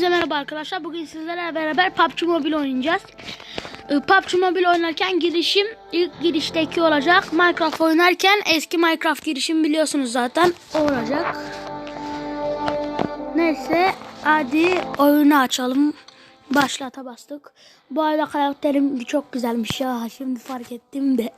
Hepinize merhaba arkadaşlar. Bugün sizlerle beraber PUBG Mobile oynayacağız. Ee, PUBG Mobile oynarken girişim ilk girişteki olacak. Minecraft oynarken eski Minecraft girişim biliyorsunuz zaten o olacak. Neyse hadi oyunu açalım. Başlata bastık. Bu arada karakterim çok güzelmiş ya. Şimdi fark ettim de.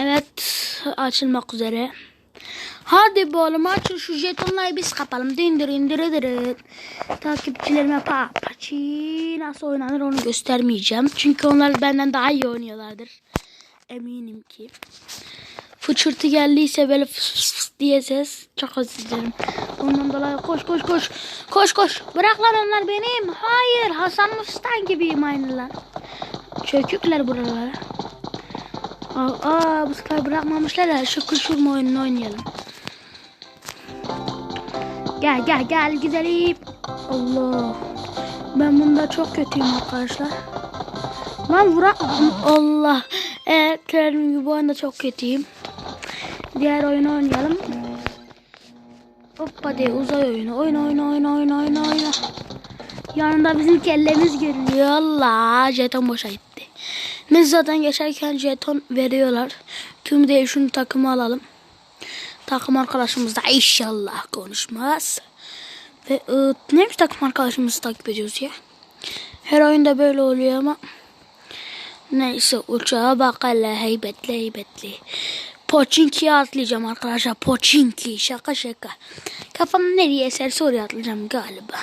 Evet açılmak üzere. Hadi oğlum açın şu jetonları biz kapalım. Dindir indir indir. Takipçilerime pa paçi nasıl oynanır onu göstermeyeceğim. Çünkü onlar benden daha iyi oynuyorlardır. Eminim ki. Fıçırtı geldiyse böyle fıs fıs diye ses çok özür dilerim. Ondan dolayı koş koş koş. Koş koş. Bırak lan onlar benim. Hayır Hasan Mustan gibiyim aynılar. Çökükler buralara. Aa, bu sefer bırakmamışlar ya. Şükür şurma oyununu oynayalım. Gel gel gel gidelim. Allah. Ben bunda çok kötüyüm arkadaşlar. Lan vurak. Allah. Evet gibi bu oyunda çok kötüyüm. Diğer oyunu oynayalım. Hoppa diye uzay oyunu. Oyna oyna oyna oyna oyna oyna. Yanında bizim kellemiz görünüyor. Allah jeton boşa zaten geçerken jeton veriyorlar. Tüm de şunu takımı alalım. Takım arkadaşımız da inşallah konuşmaz. Ve e, neymiş takım arkadaşımızı takip ediyoruz ya. Her oyunda böyle oluyor ama. Neyse uçağa bak hele heybetli heybetli. Poçinki'ye atlayacağım arkadaşlar. Poçinki şaka şaka. Kafam nereye eserse oraya atlayacağım galiba.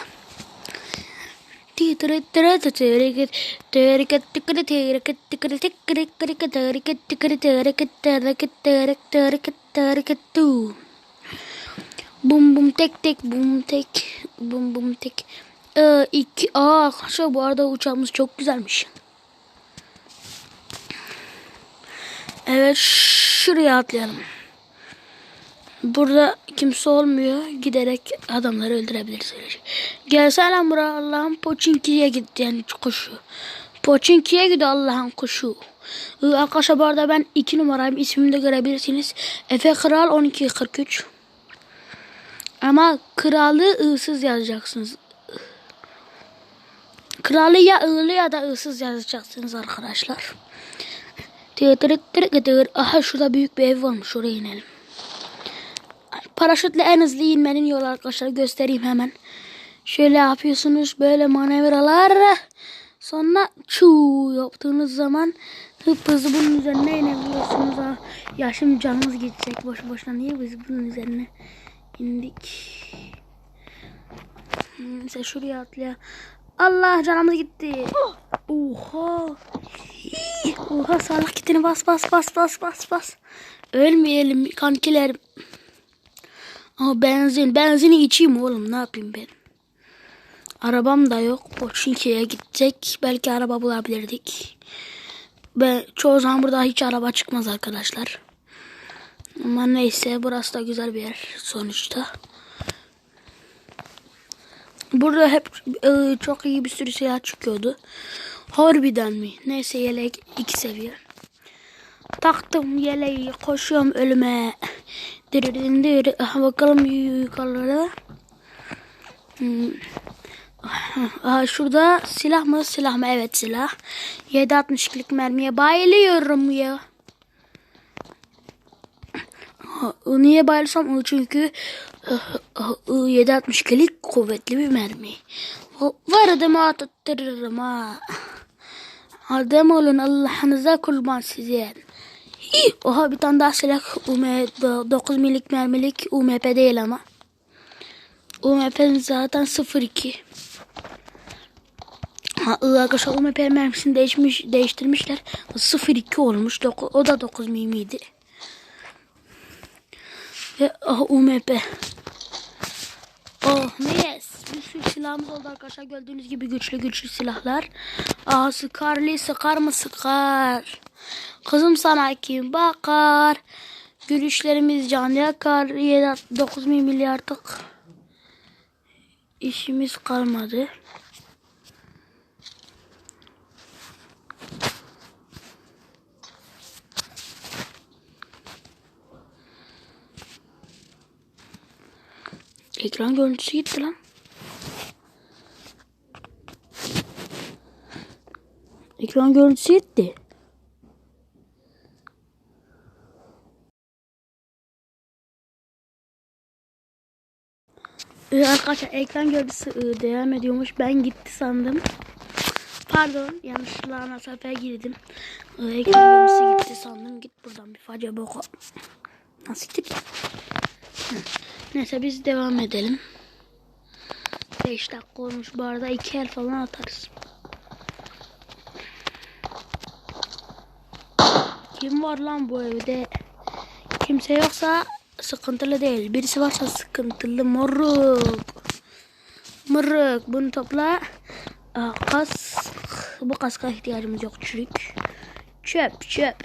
Bum bum tek tek bum tek bum bum tek. Ee, iki, aa arkadaşlar bu arada uçağımız çok güzelmiş. Evet şuraya atlayalım. Burada kimse olmuyor. Giderek adamları öldürebiliriz. lan buraya Allah'ın Poçinki'ye git yani kuşu. Poçinki'ye git Allah'ın kuşu. Arkadaşlar bu arada ben 2 numarayım. İsmimi de görebilirsiniz. Efe Kral 1243. Ama kralı ı'sız yazacaksınız. Kralı ya ığlı ya da ı'sız yazacaksınız arkadaşlar. Aha şurada büyük bir ev varmış. Oraya inelim. Paraşütle en hızlı inmenin yolu arkadaşlar göstereyim hemen. Şöyle yapıyorsunuz böyle manevralar. Sonra çuu yaptığınız zaman hıp hızlı bunun üzerine inebiliyorsunuz. Ha. Ya şimdi canımız gidecek boş boşuna niye biz bunun üzerine indik. Mesela şuraya atlaya. Allah canımız gitti. Oha. Oha sağlık kitini bas bas bas bas bas bas. Ölmeyelim kankilerim. Ama benzin. Benzini içeyim oğlum. Ne yapayım ben? Arabam da yok. Poçinki'ye gidecek. Belki araba bulabilirdik. Ve çoğu zaman burada hiç araba çıkmaz arkadaşlar. Ama neyse burası da güzel bir yer sonuçta. Burada hep e, çok iyi bir sürü silah çıkıyordu. Harbiden mi? Neyse yelek iki seviye. Taktım yeleği koşuyorum ölüme. Aha, Bakalım yukarılara. Hmm. Şurada silah mı? Silah mı? Evet silah. 7.62'lik mermiye bayılıyorum ya. Niye bayılsam? Çünkü 7.62'lik kuvvetli bir mermi. Var adamı attırırım ha. Adam olun Allah'ınıza kurban sizin. Hi, Oha bir tane daha silah UM 9 milik mermilik UMP değil ama. UMP'nin zaten 02. Ha, arkadaşlar UMP mermisini değişmiş, değiştirmişler. 02 olmuş. O da 9 mimiydi. Ve ah, UMP. Oh yes. Bir sürü silahımız oldu arkadaşlar. Gördüğünüz gibi güçlü güçlü silahlar. Aa sıkarlı sıkar mı sıkar. Kızım sana kim bakar. Gülüşlerimiz can yakar. 9 milyar artık. işimiz kalmadı. Ekran görüntüsü gitti lan. Ekran görüntüsü gitti. Ee, arkadaşlar ekran görüntüsü e, devam ediyormuş. Ben gitti sandım. Pardon yanlışlıkla ana sayfaya girdim. Ee, ekran görüntüsü gitti sandım. Git buradan bir facia boku. Nasıl gitti? Hı. Neyse biz devam edelim. 5 dakika olmuş bu arada 2 el falan atarız. Kim var lan bu evde? Kimse yoksa sıkıntılı değil. Birisi varsa sıkıntılı moruk. Moruk bunu topla. Kas. Bu kaska ihtiyacımız yok çürük. Çöp çöp.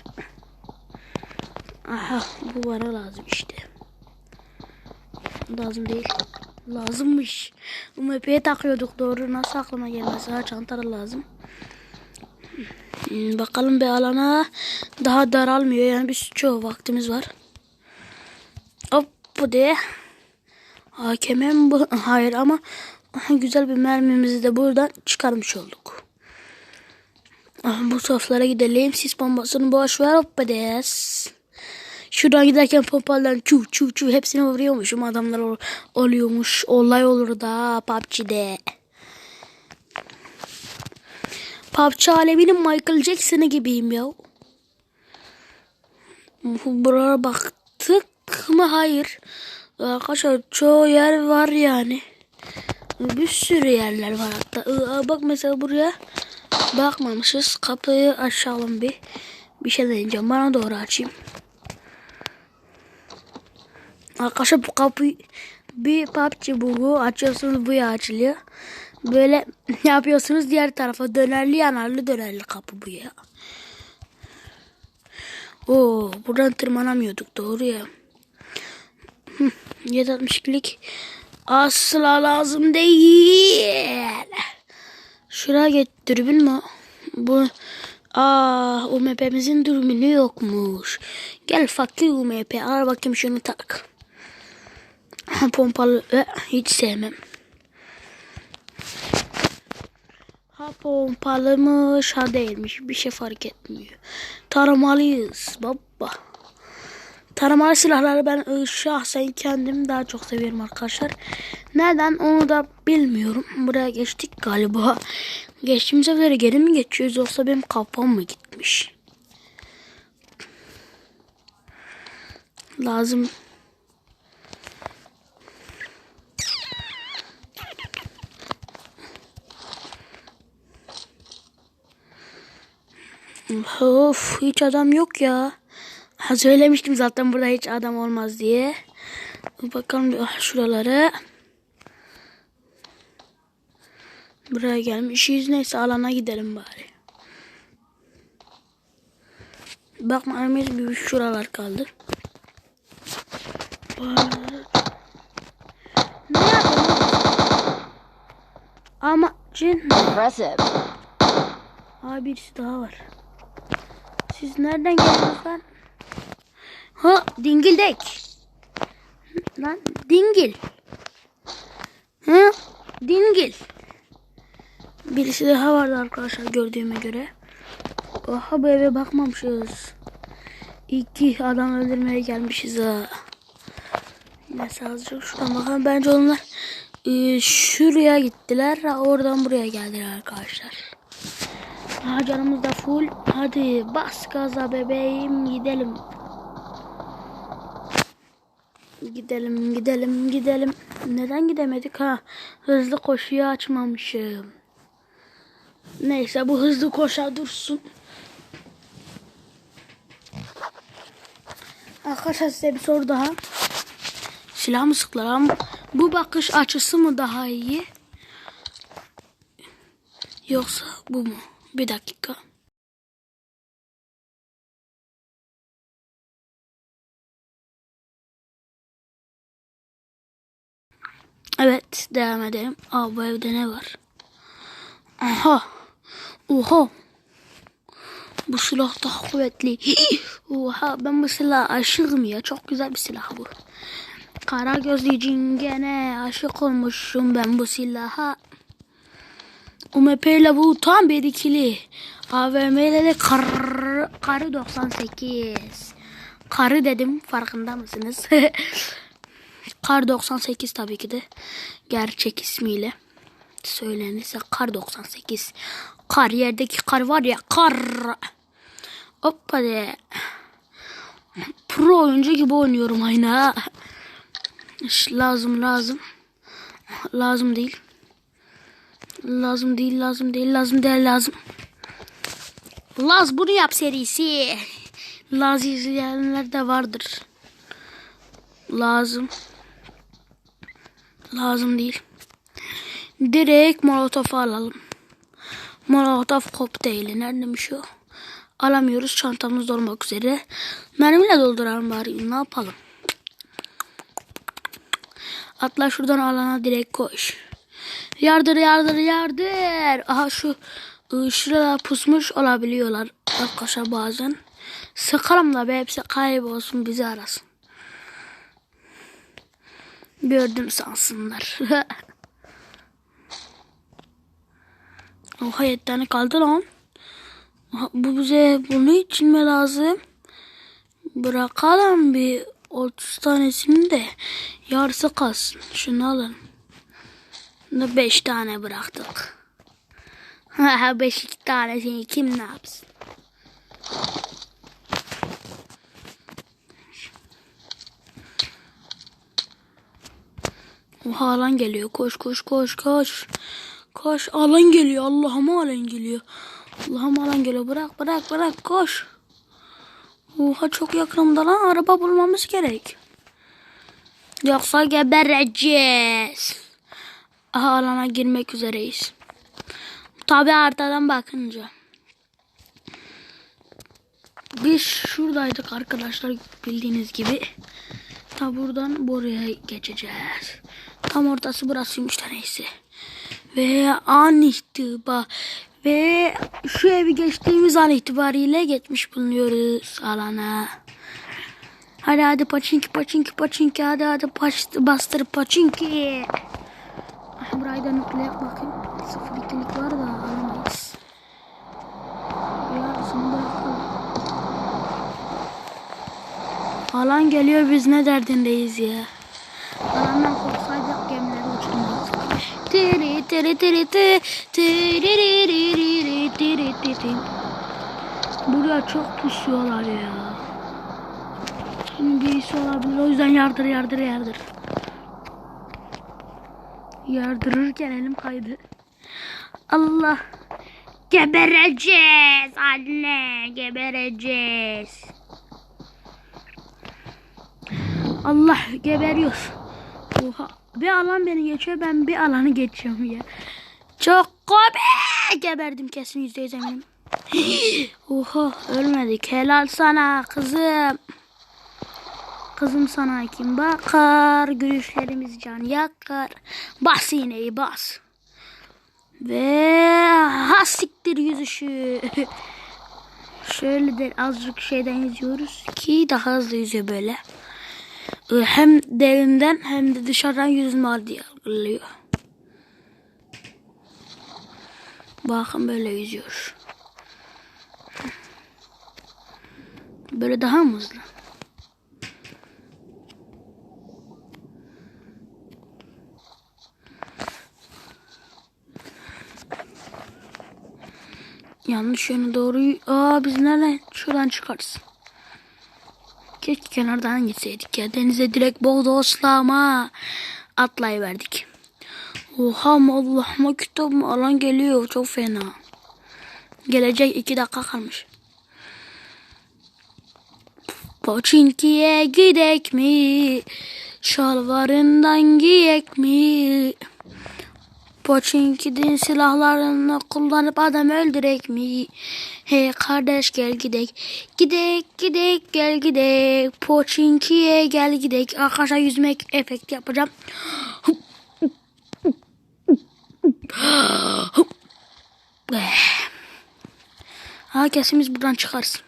Aha bu bana lazım işte. Lazım değil. Lazımmış. UMP'ye takıyorduk doğru. Nasıl aklıma gelmez? Ha çantada lazım. Hmm, Bakalım bir alana daha daralmıyor. Yani biz çoğu vaktimiz var. Hop bu de. Hakemem bu. Hayır ama güzel bir mermimizi de buradan çıkarmış olduk. Ah, Bu soflara gidelim. Sis bombasını boş ver. Hop des. Şuradan giderken pompadan çu çu çu hepsini vuruyormuşum. Adamlar ol- oluyormuş. Olay olur da PUBG'de. PUBG aleminin Michael Jackson'ı gibiyim ya. Buraya baktık mı? Hayır. Arkadaşlar çoğu yer var yani. Bir sürü yerler var hatta. Aa, Bak mesela buraya bakmamışız. Kapıyı açalım bir. Bir şey deneyeceğim. Bana doğru açayım. Arkadaşlar bu kapıyı bir PUBG bugu açıyorsunuz bu açılıyor. Böyle yapıyorsunuz diğer tarafa dönerli yanarlı dönerli kapı bu ya. Oo buradan tırmanamıyorduk doğru ya. Hı, 762'lik asla lazım değil. Şuraya geç dürbün mü? Bu Aa, UMP'mizin dürbünü yokmuş. Gel fakir UMP al bakayım şunu tak. Pompalı e, hiç sevmem. Ha pompalımış ha değilmiş bir şey fark etmiyor. Taramalıyız baba. Taramalı silahları ben e, şahsen kendim daha çok seviyorum arkadaşlar. Neden onu da bilmiyorum. Buraya geçtik galiba. Geçtiğimiz sefer geri mi geçiyoruz yoksa benim kafam mı gitmiş? Lazım. Of hiç adam yok ya. Ha, söylemiştim zaten burada hiç adam olmaz diye. Bakalım ah, şuralara. Buraya gelmişiz. Neyse alana gidelim bari. Bakma bir şuralar kaldı. Ne? Ama cin. Impressive. Aa birisi daha var. Siz nereden geliyorsunuz lan? Ha dingildek. Lan dingil. Hı? Dingil. Birisi daha vardı arkadaşlar gördüğüme göre. Oha bu eve bakmamışız. İki adam öldürmeye gelmişiz ha. Neyse azıcık şuradan bakalım. Bence onlar e, şuraya gittiler. Oradan buraya geldiler arkadaşlar. Aha canımız da full. Hadi bas gaza bebeğim gidelim. Gidelim gidelim gidelim. Neden gidemedik ha? Hızlı koşuyu açmamışım. Neyse bu hızlı koşa dursun. Arkadaşlar size bir soru daha. Silah mı sıktılar ama bu bakış açısı mı daha iyi? Yoksa bu mu? Bir dakika. Evet devam edelim. Aa bu evde ne var? Aha. Oha. Bu silah daha kuvvetli. Oha ben bu silah aşığım ya. Çok güzel bir silah bu. Kara gözlü cingene aşık olmuşum ben bu silaha. UMP ile bu tam bir ikili. AVM ile de kar, karı 98. Karı dedim farkında mısınız? kar 98 tabii ki de. Gerçek ismiyle söylenirse kar 98. Kar yerdeki kar var ya kar. Hoppa de. Pro oyuncu gibi oynuyorum aynı ha. İş lazım lazım. Lazım değil. Lazım değil, lazım değil, lazım değil, lazım. Laz bunu yap serisi. Laz izleyenler de vardır. Lazım. Lazım değil. Direkt molotof alalım. Molotof kokteyli. Neredeymiş o? Alamıyoruz. Çantamız dolmak üzere. Mermiyle dolduralım bari. Ne yapalım? Atla şuradan alana direkt koş. Yardır yardır yardır. Aha şu ıı, şurada pusmuş olabiliyorlar arkadaşlar bazen. Sıkalım da be hepsi kaybolsun bizi arasın. Gördüm sansınlar. Oha yedi tane kaldı lan. Bu bize bunu için mi lazım? Bırakalım bir 30 tanesini de yarısı kalsın. Şunu alın. Bunu 5 tane bıraktık. 5 iki tanesini kim ne yapsın? Oha alan geliyor. Koş koş koş koş. Koş alan geliyor. Allah'ım alan geliyor. Allah'ım alan geliyor. Bırak bırak bırak koş. Oha çok yakınımda lan. Araba bulmamız gerek. Yoksa gebereceğiz. Alana girmek üzereyiz. Tabi arkadan bakınca. Biz şuradaydık arkadaşlar bildiğiniz gibi. Ta buradan buraya geçeceğiz. Tam ortası burasıymış da neyse. Ve an itibar ve şu evi geçtiğimiz an itibariyle geçmiş bulunuyoruz alana. Hadi hadi paçinki paçinki paçinki hadi hadi paç, bastır paçinki. Burayı da nükleer bakayım. Sıfır ikilik var da alamayız. Ya şunu. Alan geliyor biz ne derdindeyiz ya. Alandan korksaydık gemileri uçurmazdık. Tiri tiri tiri tiri tiri tiri tiri tiri Buraya çok pusuyorlar ya. Şimdi birisi olabilir o yüzden yardır yardır yardır. Yardırırken elim kaydı. Allah. Gebereceğiz anne. Gebereceğiz. Allah geberiyoruz. Oha. Bir alan beni geçiyor ben bir alanı geçiyorum ya. Çok komik. Geberdim kesin yüzde yüz eminim. Oha ölmedik. Helal sana kızım. Kızım sana kim bakar? Gülüşlerimiz can yakar. Bas iğneyi bas. Ve ha siktir yüzüşü. Şöyle de azıcık şeyden yüzüyoruz ki daha hızlı yüzüyor böyle. Ee, Hem derinden hem de dışarıdan yüzme diye algılıyor. Bakın böyle yüzüyor. Böyle daha mı hızlı? Yanlış yöne doğru. Aa biz nereden? Şuradan çıkarız. Keşke kenardan gitseydik ya. Denize direkt bodoslama atlayıverdik. Oha Allah'ıma kitabım alan geliyor. Çok fena. Gelecek iki dakika kalmış. Poçinki'ye gidek mi? Şalvarından giyek mi? Poçinki'nin silahlarını kullanıp adam öldürek mi? Hey kardeş gel gidek. Gidek gidek gel gidek. Poçinki'ye gel gidek. Arkadaşlar yüzmek efekti yapacağım. Ha kesin biz buradan çıkarız.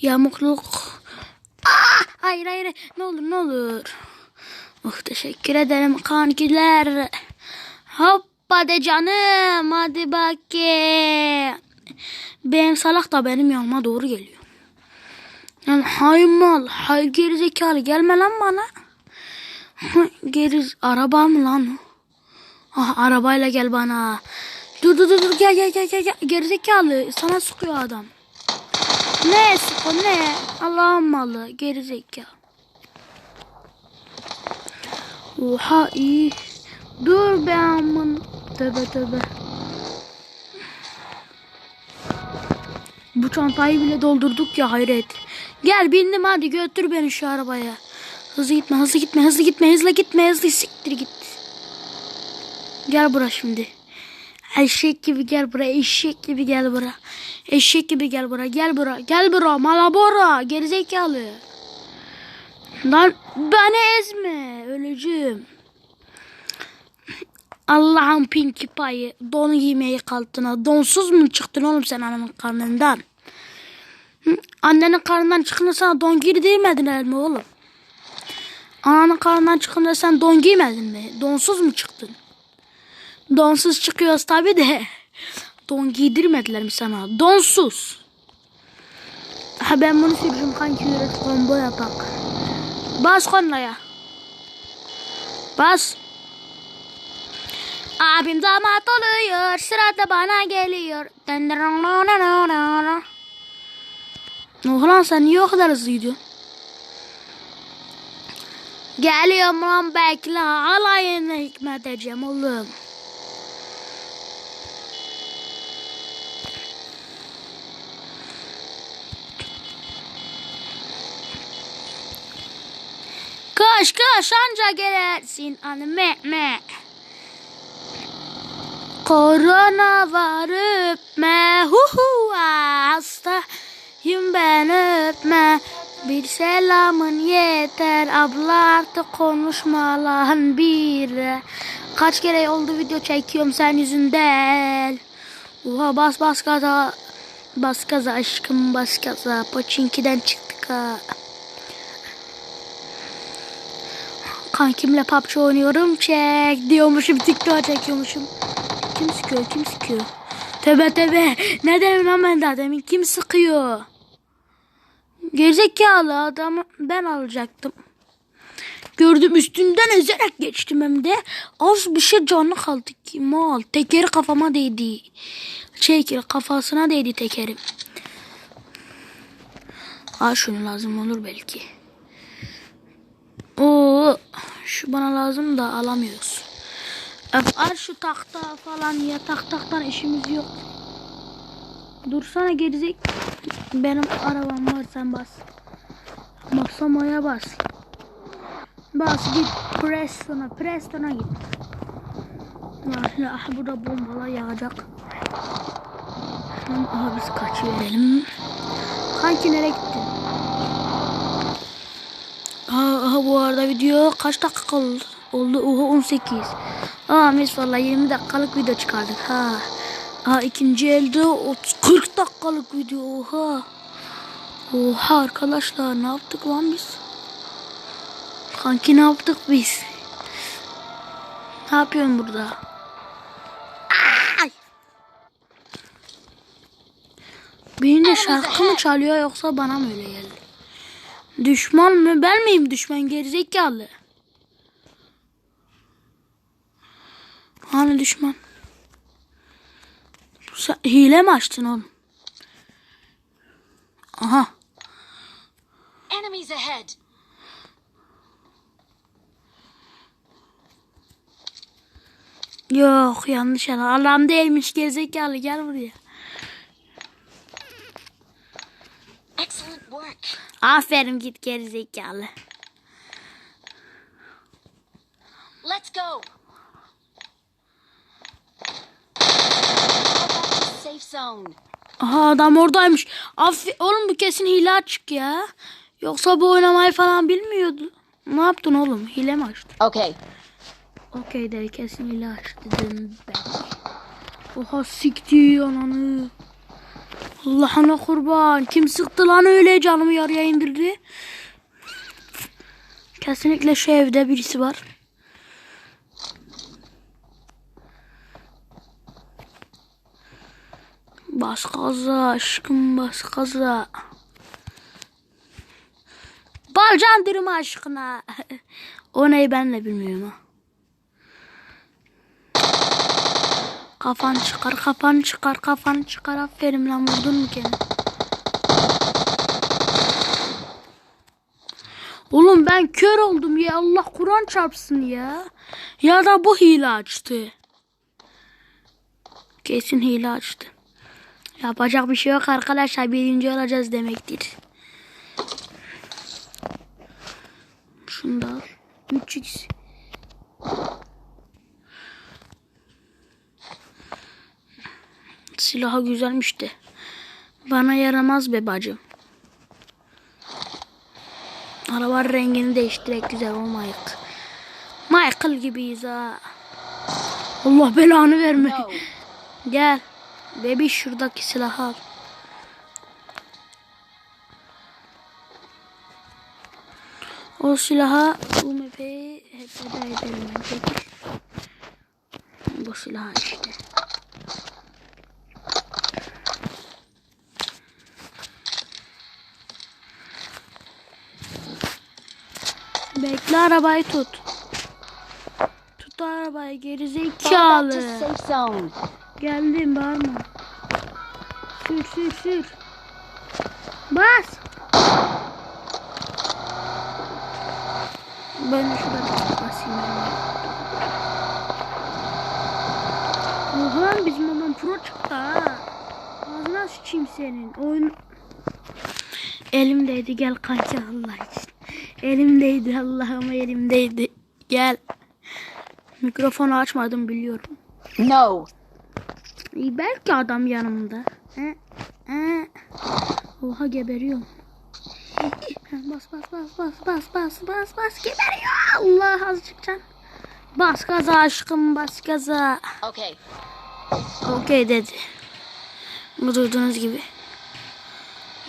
Yamukluk. Aa, hayır hayır ne olur ne olur. Oh teşekkür ederim kankiler. Hoppa de canım hadi bakayım. Benim salak da benim yanıma doğru geliyor. Yani hay mal hay gerizekalı gelme lan bana. Geriz araba mı lan o? Ah arabayla gel bana. Dur dur dur dur gel gel gel gel. Gerizekalı sana sıkıyor adam. Ne sıkıyor ne? Allah'ın malı gerizekalı. Oha iyi. Dur be amın. Tövbe tövbe. Bu çantayı bile doldurduk ya hayret. Gel bindim hadi götür beni şu arabaya. Hızlı gitme hızlı gitme hızlı gitme hızlı gitme hızlı siktir git. Gel bura şimdi. Eşek gibi gel buraya eşek gibi gel bura. Eşek gibi gel bura gel bura gel bura malabora gerizekalı. Lan beni ezme öleceğim. Allah'ın pinki payı donu giymeyi kalktın Donsuz mu çıktın oğlum sen ananın karnından? Annenin karnından çıkınca sana don giydi demediler mi oğlum? Ananın karnından çıkınca sen don giymedin mi? Donsuz mu çıktın? Donsuz çıkıyoruz tabi de. Don giydirmediler mi sana? Donsuz. Ha ben bunu sürücüm kanki üret combo yapak. Bas konlaya. Bas. Abim damat oluyor. Sırada bana geliyor. Oğlan sen niye o kadar hızlı? Geliyorum lan bekle. Alayını hikmet edeceğim oğlum. Koş koş anca gelirsin anne me. Korona var öpme hu hu hastayım ben öpme. Bir selamın yeter abla artık konuşma lan bir. Kaç kere oldu video çekiyorum sen yüzünden. Oha bas bas gaza. Bas gaza aşkım bas gaza. Poçinki'den çıktık ha. Kankimle PUBG oynuyorum çek diyormuşum TikTok çekiyormuşum. Kim sıkıyor kim sıkıyor? Tövbe tövbe ne dedim lan ben daha demin kim sıkıyor? Gerizekalı adamı ben alacaktım. Gördüm üstünden ezerek geçtim hem de az bir şey canı kaldı ki mal. Tekeri kafama değdi. Şey kafasına değdi tekerim. Aa şunu lazım olur belki. Oo, şu bana lazım da alamıyoruz. Al şu tahta falan ya tak taktan işimiz yok. Dursana gerizek. Benim arabam var sen bas. Basamaya bas. Bas git Preston'a Preston'a git. Ah burada bombalar yağacak. Aha biz kaçıverelim. Kanki nereye gittin? Bu arada video kaç dakika oldu? Oldu oha 18. Aa mis valla 20 dakikalık video çıkardık ha. Aa ikinci elde 30 40 dakikalık video oha. Oha arkadaşlar ne yaptık lan biz? Kanki ne yaptık biz? Ne yapıyorsun burada? Ay! Benim de şarkı mı çalıyor yoksa bana mı öyle geldi? Düşman mı? Ben miyim düşman gerizekalı? Hani düşman? Sen hile mi açtın oğlum? Aha. Enemies ahead. Yok yanlış yana. Allah'ım değilmiş gerizekalı gel buraya. Excellent work. Aferin git gerizekalı. Let's go. Safe zone. Aha adam oradaymış. Afi oğlum bu kesin hile açık ya. Yoksa bu oynamayı falan bilmiyordu. Ne yaptın oğlum? Hile mi açtın? Okay. Okey dedi kesin hile açtı dedim ben. Oha sikti ananı. Allah'ına kurban. Kim sıktı lan öyle canımı yarıya indirdi. Kesinlikle şu evde birisi var. Bas gaza aşkım bas gaza. Balcan dürüm aşkına. o neyi ben de bilmiyorum ha. Kafan çıkar, kafan çıkar, kafan çıkar. Aferin lan vurdun mu kendini? Oğlum ben kör oldum ya. Allah Kur'an çarpsın ya. Ya da bu hile açtı. Kesin hile açtı. Yapacak bir şey yok arkadaşlar. Birinci olacağız demektir. Şunu da al. 3x. Silahı güzelmiş de. Bana yaramaz be bacım. Araba rengini değiştirek güzel olmayık. Michael gibiyiz ha. Allah belanı verme. No. Gel. Bebi şuradaki silahı al. O silaha bu mepeyi hep feda edelim. Bu silah işte. Bekle arabayı tut. Tut arabayı geri zekalı. Geldim bağırma. Sür sür sür. Bas. Ben şurada basayım. Oha bizim adam pro çıktı ha. Ağzına sıçayım senin. Oyun... Elimdeydi gel kanka Allah için. Elimdeydi Allah'ım elimdeydi. Gel. Mikrofonu açmadım biliyorum. No. İyi belki adam yanımda. He? He? Oha geberiyorum. Bas bas bas bas bas bas bas bas geberiyor. Allah azıcık can. Bas gaza aşkım bas gaza. Okay. Okay dedi. Bu duyduğunuz gibi.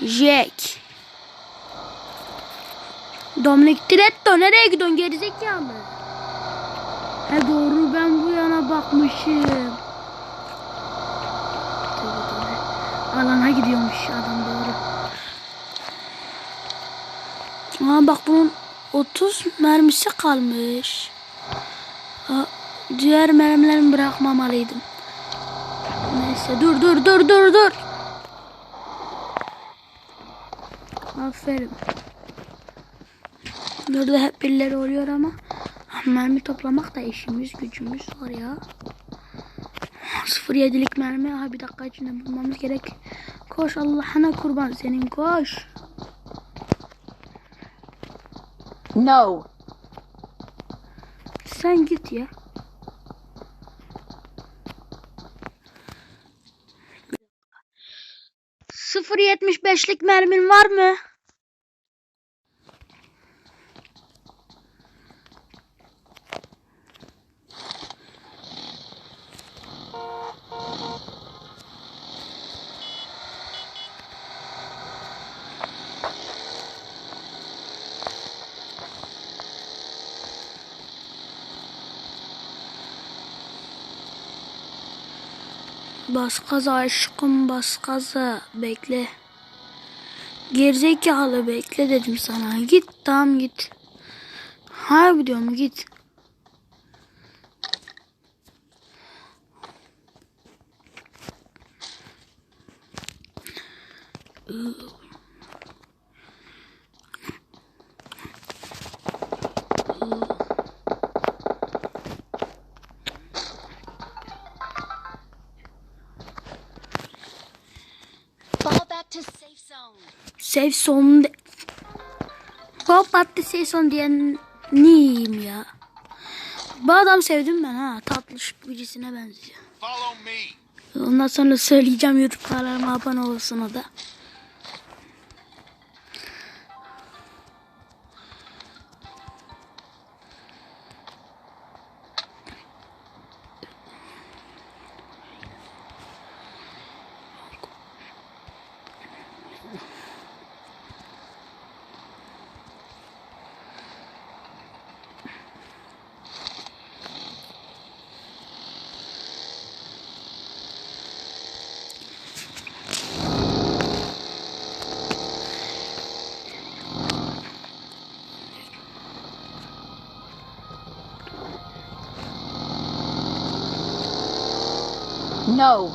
Jack. Dominic Toretto nereye gidiyorsun gerizekalı? He doğru ben bu yana bakmışım. Alana gidiyormuş adam doğru. Aa bak bunun 30 mermisi kalmış. Aa, diğer mermilerimi bırakmamalıydım. Neyse dur dur dur dur dur. Aferin. Burada hep birileri oluyor ama mermi toplamak da işimiz gücümüz var ya. 07'lik mermi. Aha bir dakika içinde bulmamız gerek. Koş Allah'ına kurban senin koş. No. Sen git ya. Sıfır yetmiş beşlik mermin var mı? Bas gaza aşkım bas gaza. Bekle. Gerizekalı bekle dedim sana. Git tamam git. Harbi diyorum git. Fall Safe son de... Pop attı safe son diyen neyim ya? Bu adam sevdim ben ha. Tatlış birisine benziyor. Ondan sonra söyleyeceğim YouTube kanalıma abone olsun o da. No.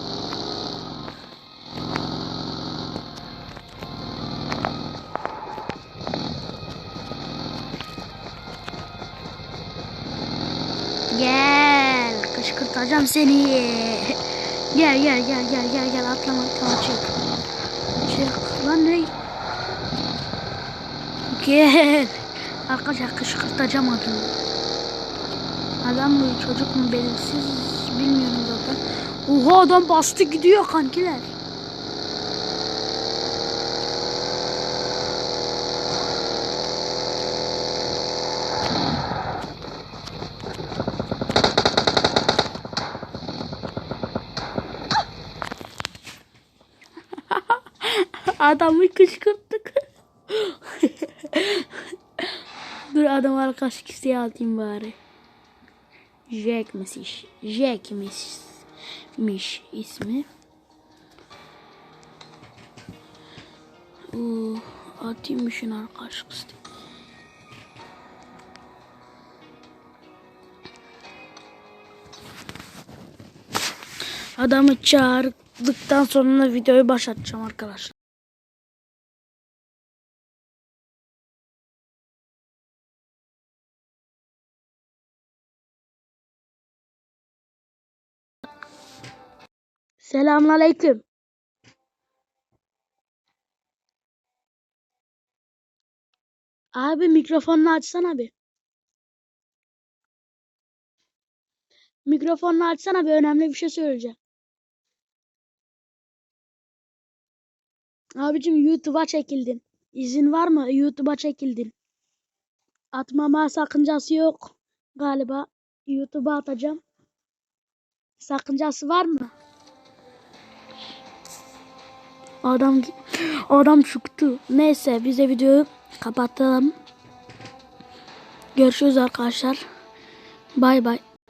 Gel kışkırtacağım seni. Gel gel gel gel gel gel atlama atlama çık. Çık lan ne? Gel. Arkadaşlar kışkırtacağım adamı. Adam mı çocuk mu belirsiz bilmiyorum zaten. Oha adam bastı gidiyor kankiler. Adamı kışkırttık. Dur adam arkadaş kişiye atayım bari. Jack'miş. Jack'miş. Miş ismi. Oo, atayım şunu arkadaş kişiye. Adamı çağırdıktan sonra videoyu başlatacağım arkadaşlar. Selamünaleyküm. Abi mikrofonunu açsana bir. Mikrofonunu açsana bir önemli bir şey söyleyeceğim. Abicim YouTube'a çekildin. İzin var mı? YouTube'a çekildin. Atmama sakıncası yok galiba. YouTube'a atacağım. Sakıncası var mı? Adam adam çıktı. Neyse biz de videoyu kapatalım. Görüşürüz arkadaşlar. Bay bay.